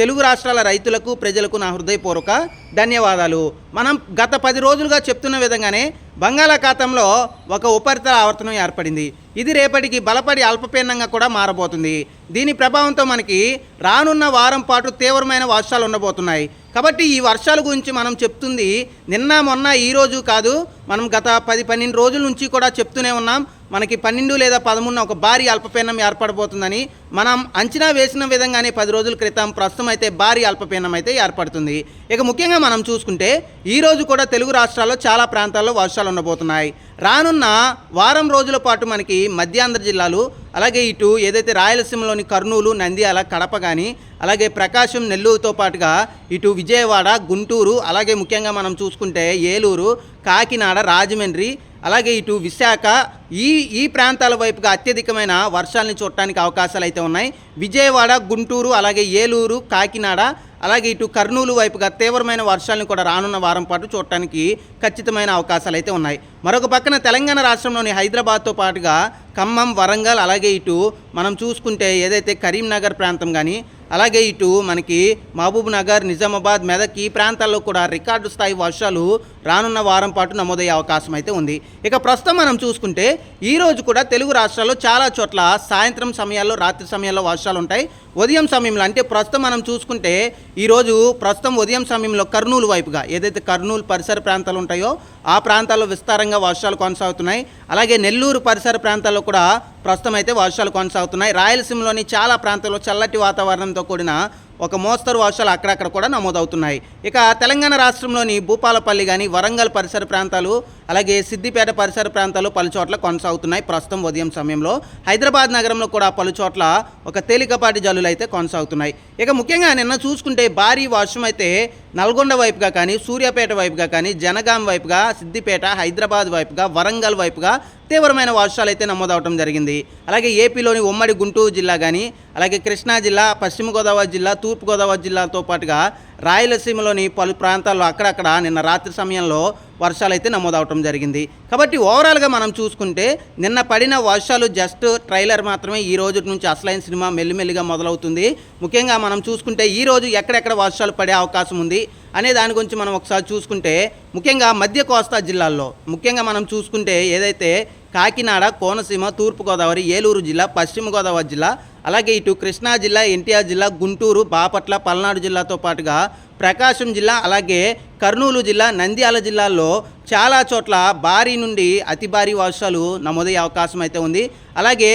తెలుగు రాష్ట్రాల రైతులకు ప్రజలకు నా హృదయపూర్వక ధన్యవాదాలు. మనం గత పది రోజులుగా చెప్తున్న విధంగానే బంగాళాఖాతంలో ఒక ఉపరితల ఆవర్తనం ఏర్పడింది. ఇది రేపటికి బలపడి అల్పపీడనంగా కూడా మారబోతుంది. దీని ప్రభావంతో మనకి రానున్న వారం పాటు తీవ్రమైన వర్షాలు ఉండబోతున్నాయి. కాబట్టి ఈ వర్షాల గురించి మనం చెప్తుంది నిన్న మొన్న ఈ రోజు కాదు. మనం గత పది పన్నెండు రోజుల నుంచి కూడా చెప్తూనే ఉన్నాం. మనకి పన్నెండు లేదా పదమూడున ఒక భారీ అల్పపీడనం ఏర్పడబోతుందని మనం అంచనా వేసిన విధంగానే పది రోజుల క్రితం ప్రస్తుతం అయితే భారీ అల్పపీడనం అయితే ఏర్పడుతుంది. ఇక ముఖ్యంగా మనం చూసుకుంటే ఈ రోజు కూడా తెలుగు రాష్ట్రాల్లో చాలా ప్రాంతాల్లో వర్షాలు ఉండబోతున్నాయి. రానున్న వారం రోజుల పాటు మనకి మధ్యాంధ్ర జిల్లాలు అలాగే ఇటు ఏదైతే రాయలసీమలోని కర్నూలు నంద్యాల కడప కానీ అలాగే ప్రకాశం నెల్లూరుతో పాటుగా ఇటు విజయవాడ గుంటూరు అలాగే ముఖ్యంగా మనం చూసుకుంటే ఏలూరు కాకినాడ రాజమండ్రి అలాగే ఇటు విశాఖ ఈ ఈ ప్రాంతాల వైపుగా అత్యధికమైన వర్షాలని చూడటానికి అవకాశాలు అయితే ఉన్నాయి. విజయవాడ గుంటూరు అలాగే ఏలూరు కాకినాడ అలాగే ఇటు కర్నూలు వైపుగా తీవ్రమైన వర్షాలను కూడా రానున్న వారం పాటు చూడటానికి ఖచ్చితమైన అవకాశాలు అయితే ఉన్నాయి. మరొక పక్కన తెలంగాణ రాష్ట్రంలోని హైదరాబాద్తో పాటుగా ఖమ్మం వరంగల్ అలాగే ఇటు మనం చూసుకుంటే ఏదైతే కరీంనగర్ ప్రాంతం కానీ అలాగే ఇటు మనకి మహబూబ్ నగర్ నిజామాబాద్ మెదక్ ఈ ప్రాంతాల్లో కూడా రికార్డు స్థాయి వర్షాలు రానున్న వారం పాటు నమోదయ్యే అవకాశం అయితే ఉంది. ఇక ప్రస్తుతం మనం చూసుకుంటే ఈ రోజు కూడా తెలుగు రాష్ట్రాల్లో చాలా చోట్ల సాయంత్రం సమయాల్లో రాత్రి సమయాల్లో వర్షాలు ఉంటాయి. ఉదయం సమయంలో అంటే ప్రస్తుతం మనం చూసుకుంటే ఈరోజు ప్రస్తుతం ఉదయం సమయంలో కర్నూలు వైపుగా ఏదైతే కర్నూలు పరిసర ప్రాంతాలు ఉంటాయో ఆ ప్రాంతాల్లో విస్తారంగా వర్షాలు కొనసాగుతున్నాయి. అలాగే నెల్లూరు పరిసర ప్రాంతాల్లో కూడా ప్రస్తుతం అయితే వర్షాలు కొనసాగుతున్నాయి. రాయలసీమలోని చాలా ప్రాంతాల్లో చల్లటి వాతావరణంతో కూడిన ఒక మోస్తరు వర్షాలు అక్కడక్కడ కూడా నమోదవుతున్నాయి. ఇక తెలంగాణ రాష్ట్రంలోని భూపాలపల్లి కానీ వరంగల్ పరిసర ప్రాంతాలు అలాగే సిద్దిపేట పరిసర ప్రాంతాలు పలుచోట్ల కొనసాగుతున్నాయి. ప్రస్తుతం ఉదయం సమయంలో హైదరాబాద్ నగరంలో కూడా పలుచోట్ల ఒక తేలికపాటి జల్లులు అయితే కొనసాగుతున్నాయి. ఇక ముఖ్యంగా నిన్న చూసుకుంటే భారీ వర్షం అయితే నల్గొండ వైపుగా కానీ సూర్యాపేట వైపుగా కానీ జనగాం వైపుగా సిద్దిపేట హైదరాబాద్ వైపుగా వరంగల్ వైపుగా తీవ్రమైన వర్షాలు అయితే నమోదవడం జరిగింది. అలాగే ఏపీలోని ఉమ్మడి గుంటూరు జిల్లా కానీ అలాగే కృష్ణా జిల్లా పశ్చిమ గోదావరి జిల్లా తూర్పు గోదావరి జిల్లాతో పాటుగా రాయలసీమలోని పలు ప్రాంతాల్లో అక్కడక్కడ నిన్న రాత్రి సమయంలో వర్షాలు అయితే నమోదవటం జరిగింది. కాబట్టి ఓవరాల్గా మనం చూసుకుంటే నిన్న పడిన వర్షాలు జస్ట్ ట్రైలర్ మాత్రమే. ఈ రోజు నుంచి అసలైన సినిమా మెల్లిమెల్లిగా మొదలవుతుంది. ముఖ్యంగా మనం చూసుకుంటే ఈ రోజు ఎక్కడెక్కడ వర్షాలు పడే అవకాశం ఉంది? అనే దాని గురించి మనం ఒకసారి చూసుకుంటే ముఖ్యంగా మధ్య కోస్తా జిల్లాల్లో ముఖ్యంగా మనం చూసుకుంటే ఏదైతే కాకినాడ కోనసీమ తూర్పుగోదావరి ఏలూరు జిల్లా పశ్చిమ గోదావరి జిల్లా అలాగే ఇటు కృష్ణా జిల్లా ఎన్టీఆర్ జిల్లా గుంటూరు బాపట్ల పల్నాడు జిల్లాతో పాటుగా ప్రకాశం జిల్లా అలాగే కర్నూలు జిల్లా నంద్యాల జిల్లాల్లో చాలా చోట్ల భారీ నుండి అతి భారీ వర్షాలు నమోదయ్యే అవకాశం అయితే ఉంది. అలాగే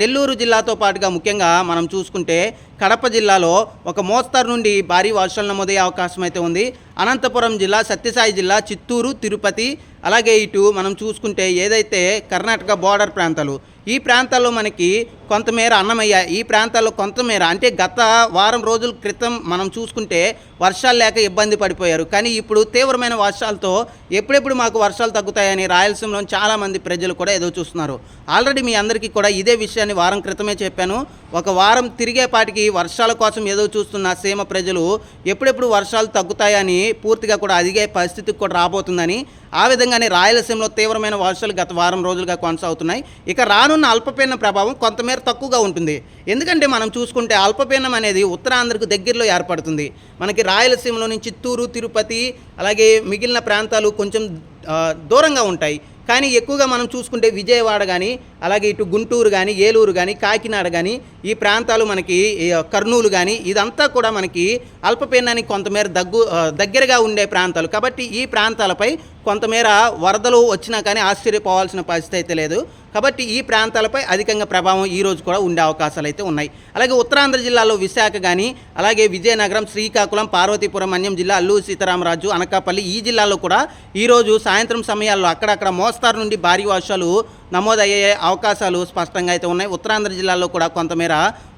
నెల్లూరు జిల్లాతో పాటుగా ముఖ్యంగా మనం చూసుకుంటే కడప జిల్లాలో ఒక మోస్తరు నుండి భారీ వర్షాలు నమోదయ్యే అవకాశం అయితే ఉంది. అనంతపురం జిల్లా సత్యసాయి జిల్లా చిత్తూరు తిరుపతి అలాగే ఇటు మనం చూసుకుంటే ఏదైతే కర్ణాటక బోర్డర్ ప్రాంతాలు ఈ ప్రాంతాల్లో మనకి కొంతమేర అన్నమయ్య ఈ ప్రాంతాల్లో కొంతమేర అంటే గత వారం రోజుల క్రితం మనం చూసుకుంటే వర్షాలు లేక ఇబ్బంది పడిపోయారు. కానీ ఇప్పుడు తీవ్రమైన వర్షాలతో ఎప్పుడెప్పుడు మాకు వర్షాలు తగ్గుతాయని రాయలసీమలో చాలామంది ప్రజలు కూడా ఎదురు చూస్తున్నారు. ఆల్రెడీ మీ అందరికీ కూడా ఇదే విషయాన్ని వారం క్రితమే చెప్పాను. ఒక వారం తిరిగేపాటికి వర్షాల కోసం ఏదో చూస్తున్న సీమ ప్రజలు ఎప్పుడెప్పుడు వర్షాలు తగ్గుతాయని పూర్తిగా కూడా అదిగే పరిస్థితికి కూడా రాబోతుందని ఆ విధంగానే రాయలసీమలో తీవ్రమైన వర్షాలు గత వారం రోజులుగా కొనసాగుతున్నాయి. ఇక రానున్న అల్పపీడన ప్రభావం కొంతమేర తక్కువగా ఉంటుంది. ఎందుకంటే మనం చూసుకుంటే అల్పపీడనం అనేది ఉత్తరాంధ్రకు దగ్గరలో ఏర్పడుతుంది. మనకి రాయలసీమలోని చిత్తూరు తిరుపతి అలాగే మిగిలిన ప్రాంతాలు కొంచెం దూరంగా ఉంటాయి. కానీ ఎక్కువగా మనం చూసుకుంటే విజయవాడ కానీ అలాగే ఇటు గుంటూరు కానీ ఏలూరు కానీ కాకినాడ కానీ ఈ ప్రాంతాలు మనకి కర్నూలు కానీ ఇదంతా కూడా మనకి అల్పపీడనానికి కొంతమేర దగ్గు దగ్గరగా ఉండే ప్రాంతాలు. కాబట్టి ఈ ప్రాంతాలపై కొంతమేర వరదలు వచ్చినా కానీ ఆశ్చర్యపోవాల్సిన పరిస్థితి అయితే లేదు. కాబట్టి ఈ ప్రాంతాలపై అధికంగా ప్రభావం ఈరోజు కూడా ఉండే అవకాశాలు అయితే ఉన్నాయి. అలాగే ఉత్తరాంధ్ర జిల్లాలో విశాఖ కానీ అలాగే విజయనగరం శ్రీకాకుళం పార్వతీపురం అన్యం జిల్లా అల్లూరు సీతారామరాజు అనకాపల్లి ఈ జిల్లాలో కూడా ఈరోజు సాయంత్రం సమయాల్లో అక్కడక్కడ మోస్తారు నుండి భారీ వర్షాలు నమోదయ్యే అవకాశాలు స్పష్టంగా అయితే ఉన్నాయి. ఉత్తరాంధ్ర జిల్లాలో కూడా కొంతమేర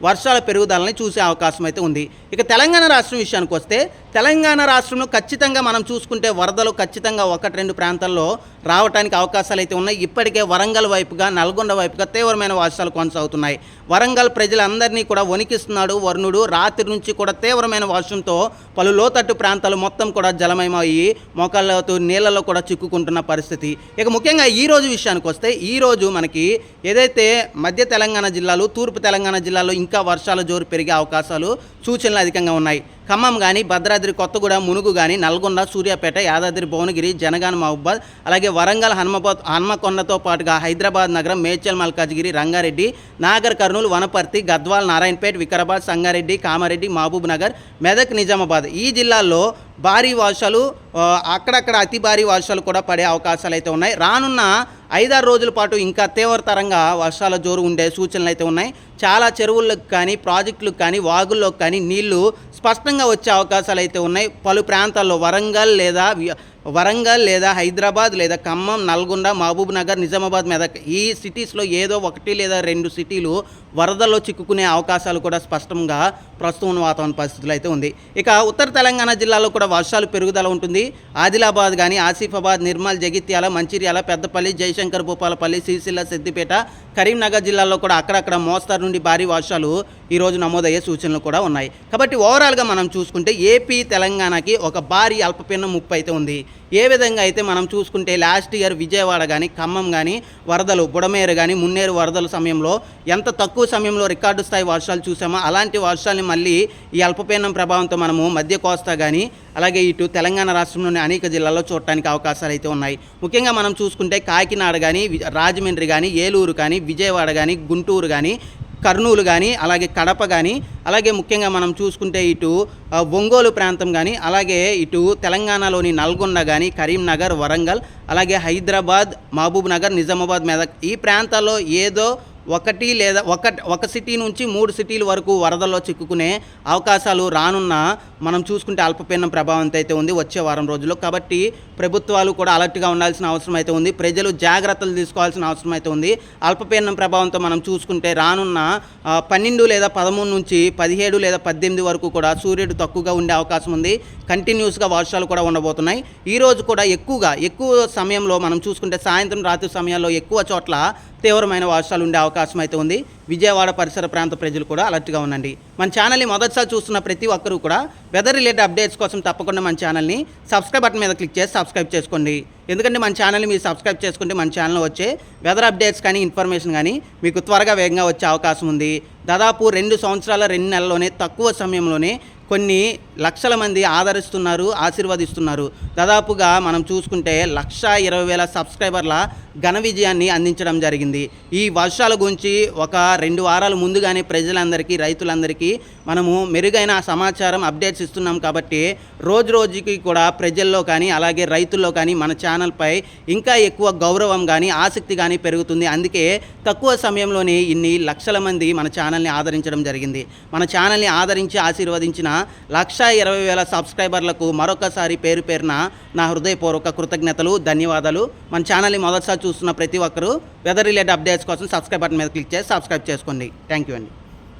వర్షాల పెరుగుదలని చూసే అవకాశం అయితే ఉంది. ఇక తెలంగాణ రాష్ట్రం విషయానికి వస్తే తెలంగాణ రాష్ట్రంలో ఖచ్చితంగా మనం చూసుకుంటే వరదలు ఖచ్చితంగా ఒకటి రెండు ప్రాంతాల్లో రావడానికి అవకాశాలు అయితే ఉన్నాయి. ఇప్పటికే వరంగల్ వైపుగా నల్గొండ వైపుగా తీవ్రమైన వర్షాలు కొనసాగుతున్నాయి. వరంగల్ ప్రజలందరినీ కూడా వణికిస్తున్నాడు వరుణుడు. రాత్రి నుంచి కూడా తీవ్రమైన వర్షంతో పలు లోతట్టు ప్రాంతాలు మొత్తం కూడా జలమయమయ్యి మొక్కలతో నీళ్ళలో కూడా చిక్కుకుంటున్న పరిస్థితి. ఇక ముఖ్యంగా ఈ రోజు విషయానికి వస్తే ఈ రోజు మనకి ఏదైతే మధ్య తెలంగాణ జిల్లాలు తూర్పు తెలంగాణ జిల్లాలో ఇంకా వర్షాల జోరు పెరిగే అవకాశాలు సూచనలు అధికంగా ఉన్నాయి. ఖమ్మం కానీ భద్రాద్రి కొత్తగూడ మునుగు కానీ నల్గొండ సూర్యాపేట యాదాద్రి భువనగిరి జనగాన మహబాద్ అలాగే వరంగల్ హనుమబాద్ హన్మకొండతో పాటుగా హైదరాబాద్ నగరం మేడ్చల్ మల్కాజ్గిరి రంగారెడ్డి నాగర్ కర్నూలు వనపర్తి గద్వాల్ నారాయణపేట వికారాబాద్ సంగారెడ్డి కామారెడ్డి మహబూబ్ నగర్ మెదక్ నిజామాబాద్. ఈ జిల్లాల్లో భారీ వర్షాలు అక్కడక్కడ అతి భారీ వర్షాలు కూడా పడే అవకాశాలు అయితే ఉన్నాయి. రానున్న ఐదారు రోజుల పాటు ఇంకా తీవ్రతరంగా వర్షాల జోరు ఉండే సూచనలు అయితే ఉన్నాయి. చాలా చెరువులకు కానీ ప్రాజెక్టులకు కానీ వాగుల్లోకి కానీ నీళ్ళు స్పష్టంగా వచ్చే అవకాశాలు అయితే ఉన్నాయి. పలు ప్రాంతాల్లో వరంగల్ లేదా వరంగల్ లేదా హైదరాబాద్ లేదా ఖమ్మం నల్గొండ మహబూబ్ నగర్ నిజామాబాద్ మెదక్ ఈ సిటీస్లో ఏదో ఒకటి లేదా రెండు సిటీలు వరదల్లో చిక్కుకునే అవకాశాలు కూడా స్పష్టంగా ప్రస్తుతం వాతావరణ పరిస్థితులు అయితే ఉంది. ఇక ఉత్తర తెలంగాణ జిల్లాలో కూడా వర్షాలు పెరుగుదల ఉంటుంది. ఆదిలాబాద్ కానీ ఆసిఫాబాద్ నిర్మల్ జగిత్యాల మంచిర్యాల పెద్దపల్లి జయశంకర్ భూపాలపల్లి సిరిసిల్ల సిద్దిపేట కరీంనగర్ జిల్లాల్లో కూడా అక్కడక్కడ మోస్తారు నుండి భారీ వర్షాలు ఈరోజు నమోదయ్యే సూచనలు కూడా ఉన్నాయి. కాబట్టి ఓవరాల్గా మనం చూసుకుంటే ఏపీ తెలంగాణకి ఒక భారీ అల్పపీడనం ముప్పు అయితే ఉంది. ఏ విధంగా అయితే మనం చూసుకుంటే లాస్ట్ ఇయర్ విజయవాడ కానీ ఖమ్మం కానీ వరదలు బుడమేరు కానీ మున్నేరు వరదల సమయంలో ఎంత తక్కువ సమయంలో రికార్డు స్థాయి వర్షాలు చూసామో అలాంటి వర్షాలని మళ్ళీ ఈ అల్పపీడనం ప్రభావంతో మనము మధ్య కోస్తా కానీ అలాగే ఇటు తెలంగాణ రాష్ట్రంలోని అనేక జిల్లాల్లో చూడటానికి అవకాశాలు అయితే ఉన్నాయి. ముఖ్యంగా మనం చూసుకుంటే కాకినాడ కానీ రాజమండ్రి కానీ ఏలూరు కానీ విజయవాడ కానీ గుంటూరు కానీ కర్నూలు కానీ అలాగే కడప కానీ అలాగే ముఖ్యంగా మనం చూసుకుంటే ఇటు ఒంగోలు ప్రాంతం కానీ అలాగే ఇటు తెలంగాణలోని నల్గొండ కానీ కరీంనగర్ వరంగల్ అలాగే హైదరాబాద్ మహబూబ్ నగర్ నిజామాబాద్ మెదక్ ఈ ప్రాంతాల్లో ఏదో ఒకటి లేదా ఒక ఒక సిటీ నుంచి మూడు సిటీల వరకు వరదల్లో చిక్కుకునే అవకాశాలు రానున్న మనం చూసుకుంటే అల్పపీడనం ప్రభావం అయితే ఉంది వచ్చే వారం రోజుల్లో. కాబట్టి ప్రభుత్వాలు కూడా అలర్ట్గా ఉండాల్సిన అవసరం అయితే ఉంది. ప్రజలు జాగ్రత్తలు తీసుకోవాల్సిన అవసరం అయితే ఉంది. అల్పపీడనం ప్రభావంతో మనం చూసుకుంటే రానున్న పన్నెండు లేదా పదమూడు నుంచి పదిహేడు లేదా పద్దెనిమిది వరకు కూడా సూర్యుడు తక్కువగా ఉండే అవకాశం ఉంది. కంటిన్యూస్గా వర్షాలు కూడా ఉండబోతున్నాయి. ఈ రోజు కూడా ఎక్కువగా ఎక్కువ సమయంలో మనం చూసుకుంటే సాయంత్రం రాత్రి సమయాల్లో ఎక్కువ చోట్ల తీవ్రమైన వర్షాలు ఉండే అవకాశం అయితే ఉంది. విజయవాడ పరిసర ప్రాంత ప్రజలు కూడా అలర్ట్గా ఉండండి. మన ఛానల్ని మొదటిసారి చూస్తున్న ప్రతి ఒక్కరూ కూడా వెదర్ రిలేటెడ్ అప్డేట్స్ కోసం తప్పకుండా మన ఛానల్ని సబ్స్క్రైబ్ బటన్ మీద క్లిక్ చేసి సబ్స్క్రైబ్ చేసుకోండి. ఎందుకంటే మన ఛానల్ని మీరు సబ్స్క్రైబ్ చేసుకుంటే మన ఛానల్లో వచ్చే వెదర్ అప్డేట్స్ కానీ ఇన్ఫర్మేషన్ కానీ మీకు త్వరగా వేగంగా వచ్చే అవకాశం ఉంది. దాదాపు రెండు సంవత్సరాల రెండు నెలల్లోనే తక్కువ సమయంలోనే కొన్ని లక్షల మంది ఆదరిస్తున్నారు ఆశీర్వదిస్తున్నారు. దాదాపుగా మనం చూసుకుంటే లక్ష ఇరవై వేల సబ్స్క్రైబర్ల ఘన విజయాన్ని అందించడం జరిగింది. ఈ వర్షాల గురించి ఒక రెండు వారాల ముందుగానే ప్రజలందరికీ రైతులందరికీ మనము మెరుగైన సమాచారం అప్డేట్స్ ఇస్తున్నాం కాబట్టి రోజు రోజుకి కూడా ప్రజల్లో కానీ అలాగే రైతుల్లో కానీ మన ఛానల్పై ఇంకా ఎక్కువ గౌరవం కానీ ఆసక్తి కానీ పెరుగుతుంది. అందుకే తక్కువ సమయంలోనే ఇన్ని లక్షల మంది మన ఛానల్ని ఆదరించడం జరిగింది. మన ఛానల్ని ఆదరించి ఆశీర్వదించిన లక్ష ఇరవై వేల సబ్స్క్రైబర్లకు మరొకసారి పేరు పేరున నా హృదయపూర్వక కృతజ్ఞతలు ధన్యవాదాలు. మన ఛానల్ని మొదటిసారి చూస్తున్న ప్రతి ఒక్కరూ వెదర్ రిలేటెడ్ అప్డేట్స్ కోసం సబ్స్క్రైబ్ బటన్ మీద క్లిక్ చేసి సబ్స్క్రైబ్ చేసుకోండి. థ్యాంక్ యూ అండి.